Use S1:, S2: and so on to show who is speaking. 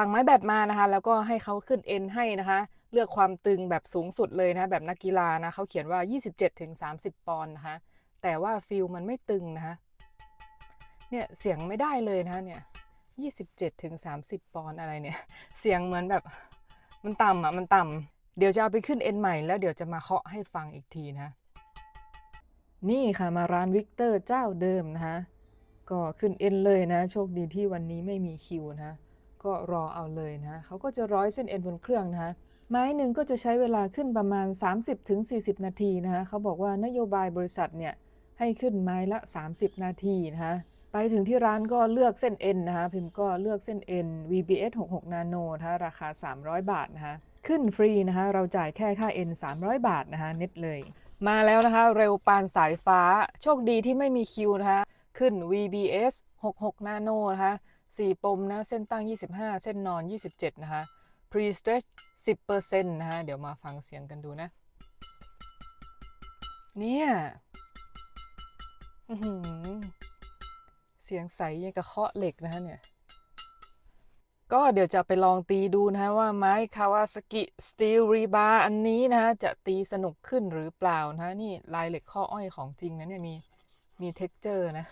S1: สั่งไม้แบตมานะคะ แล้วก็ให้เขาขึ้นเอ็นให้นะคะ เลือกความตึงแบบสูงสุดเลยนะแบบนักกีฬานะเขาเขียนว่า 27ถึง30 ปอนด์นะคะ แต่ว่าฟิลมันไม่ตึงนะคะเนี่ยเสียงไม่ได้เลยนะคะเนี่ย27ถึง30 ปอนด์อะไรเนี่ย เสียงเหมือนแบบมันต่ำอะมันต่ำเดี๋ยวจะเอาไปขึ้นเอ็นใหม่แล้วเดี๋ยวจะมาเคาะให้ฟังอีกทีนะนี่ค่ะมาร้านวิกเตอร์เจ้าเดิมนะคะก็ขึ้นเอ็นเลยนะ โชคดีที่วันนี้ไม่มีคิวนะ ก็รอเอาเลยนะเขาก็จะร้อยเส้นเอ็นบนเครื่องนะคะไม้หนึ่งก็จะใช้เวลาขึ้นประมาณ 30-40 นาทีนะคะเขาบอกว่านโยบายบริษัทเนี่ยให้ขึ้นไม้ละ 30 นาทีนะคะไปถึงที่ร้านก็เลือกเส้นเอ็นนะคะพิมพ์ก็เลือกเส้นเอ็น VBS 66 Nano นะคะราคา 300 บาทนะคะขึ้นฟรีนะคะเราจ่ายแค่ค่าเอ็น300 บาทนะคะเน็ตเลย มาแล้วนะคะเร็วปานสายฟ้า โชคดีที่ไม่มีคิวนะคะขึ้น VBS 66 Nano นะคะ 4 ปมนะ เส้นตั้ง 25 เส้นนอน 27 นะคะ Pre stretch 10%นะคะ เดี๋ยวมาฟังเสียงกันดูนะ เนี่ยเสียงใสยังกระเคาะเหล็กนะคะเนี่ย ก็เดี๋ยวจะไปลองตีดูนะฮะว่าไม้คาวาสกิสตีลรีบาร์อันนี้นะฮะจะตีสนุกขึ้นหรือเปล่านะฮะนี่ลายเหล็กข้ออ้อยของจริงนะเนี่ยมีมีเท็กเจอร์นะ